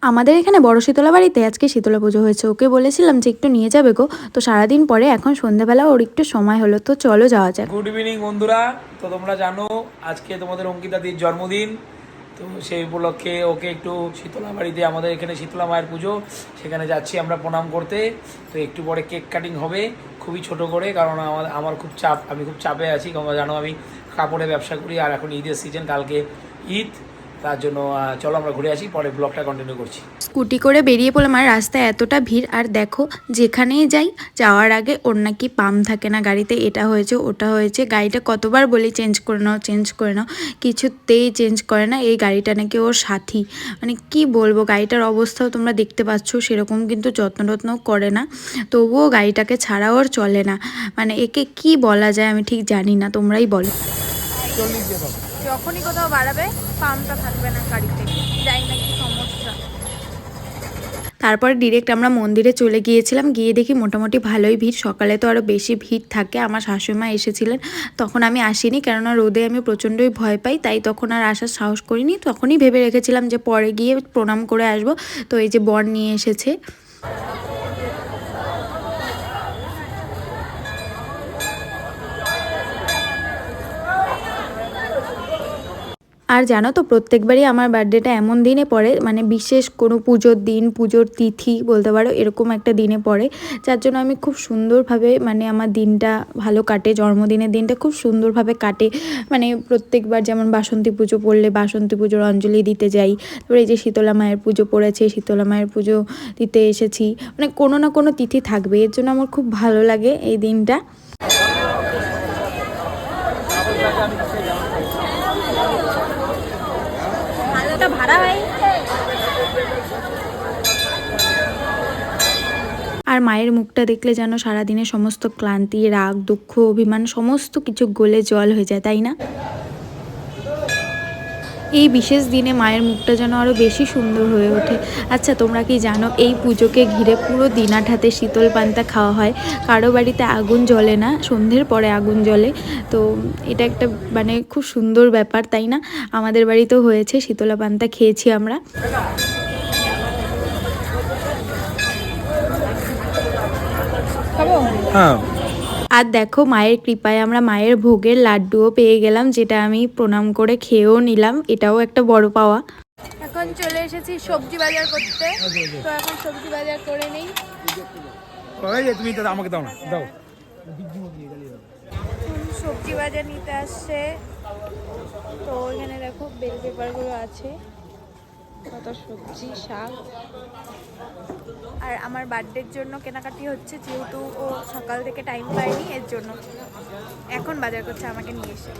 আমাদের এখানে বড় শীতলা বাড়িতে আজকে শীতলা পুজো হয়েছে। ওকে বলেছিলাম যে একটু নিয়ে যাবে গো। তো সারাদিন পরে এখন সন্ধ্যাবেলা ওর একটু সময় হলো। তো চলো যাওয়া যাক। গুড ইভিনিং বন্ধুরা। তো তোমরা জানো, আজকে তোমাদের অঙ্কিতাদির জন্মদিন। তো সেই উপলক্ষে ওকে একটু শীতলা বাড়িতে, আমাদের এখানে শীতলা মায়ের পুজো, সেখানে যাচ্ছি আমরা প্রণাম করতে। তো একটু পরে কেক কাটিং হবে, খুবই ছোট করে, কারণ আমার আমার খুব চাপ, আমি খুব চাপে আছি। তোমরা জানো আমি কাপড়ে ব্যবসা করি, আর এখন ঈদের সিজন কালকে ঈদ। তার জন্য চলো আমরা ঘুরে আসি, পরে ব্লগটা কন্টিনিউ করছি। স্কুটি করে বেরিয়ে পড়লাম আর রাস্তায় এতটা ভিড়, আর দেখো, যেখানেই যাই, যাওয়ার আগে ওর নাকি পাম থাকে না গাড়িতে, এটা হয়েছে, ওটা হয়েছে, গাড়িটা কতবার বলি চেঞ্জ করে নাও চেঞ্জ করে নাও, কিছুতেই চেঞ্জ করে না, এই গাড়িটা নাকি ওর সাথী। মানে কি বলব, গাড়িটার অবস্থাও তোমরা দেখতে পাচ্ছ, সেরকম কিন্তু যত্ন টত্ন করে না, তবুও গাড়িটাকে ছাড়া ওর চলে না। মানে একে কি বলা যায় আমি ঠিক জানি না, তোমরাই বলো। যখনই কোথাও বাড়াবে পাম্পটা থাকবে না গাড়িতে। যাই না কি সমস্যা। তারপরে ডিরেক্ট আমরা মন্দিরে চলে গিয়েছিলাম গিয়ে দেখি মোটামুটি ভালোই ভিড়। সকালে তো আরও বেশি ভিড় থাকে আমার শাশুড়িমা এসেছিলেন। তখন আমি আসিনি কেননা রোদে আমি প্রচণ্ডই ভয় পাই তাই তখন আর আসার সাহস করিনি। তখনই ভেবে রেখেছিলাম যে পরে গিয়ে প্রণাম করে আসব। তো এই যে বর নিয়ে এসেছে। আর জানো তো, প্রত্যেকবারই আমার বার্থডেটা এমন দিনে পড়ে মানে বিশেষ কোনো পুজোর দিন, পুজোর তিথি বলতে পারো, এরকম একটা দিনে পড়ে। যার জন্য আমি খুব সুন্দরভাবে মানে আমার দিনটা ভালো কাটে, জন্মদিনের দিনটা খুব সুন্দরভাবে কাটে। মানে প্রত্যেকবার যেমন বাসন্তী পুজো পড়লে বাসন্তী পুজোর অঞ্জলি দিতে যাই, তারপরে এই যে শীতলা মায়ের পুজো পড়েছে, শীতলা মায়ের পুজো দিতে এসেছি মানে কোনো না কোনো তিথি থাকবে, এর জন্য আমার খুব ভালো লাগে এই দিনটা। ভালোটা ভাড়া হয়। আর মায়ের মুখটা দেখলে যেন সারাদিনের সমস্ত ক্লান্তি, রাগ, দুঃখ, অভিমান, সমস্ত কিছু গলে জল হয়ে যায়, তাই না? এই বিশেষ দিনে মায়ের মুখটা যেন আরও বেশি সুন্দর হয়ে ওঠে। আচ্ছা তোমরা কি জানো এই পুজোকে ঘিরে পুরো দিনাঠাতে শীতল পান্তা খাওয়া হয়? কারও বাড়িতে আগুন জ্বলে না সন্ধ্যের পরে আগুন জ্বলে। তো এটা একটা মানে খুব সুন্দর ব্যাপার তাই না? আমাদের বাড়িতেও হয়েছে শীতলা পান্তা খেয়েছি আমরা। হ্যাঁ। আর দেখো মায়ের কৃপায় আমরা মায়ের ভোগের লাড্ডুও পেয়ে গেলাম যেটা আমি প্রণাম করে খেয়েও নিলাম। এটাও একটা বড় পাওয়া। এখন চলে এসেছি সবজি বাজার করতে। তো এখন সবজি বাজার করে নেই। তুমি আমাকে দাও না দাও। সবজি বাজার নিতে আসছে। তো এখানে দেখো বেল পেপারগুলো আছে। কত সবজি, শাক। আর আমার বার্থডের জন্য কেনাকাটি হচ্ছে, যেহেতু ও সকাল থেকে টাইম পায়নি, এর জন্য। এখন বাজার করছে আমাকে নিয়ে এসে।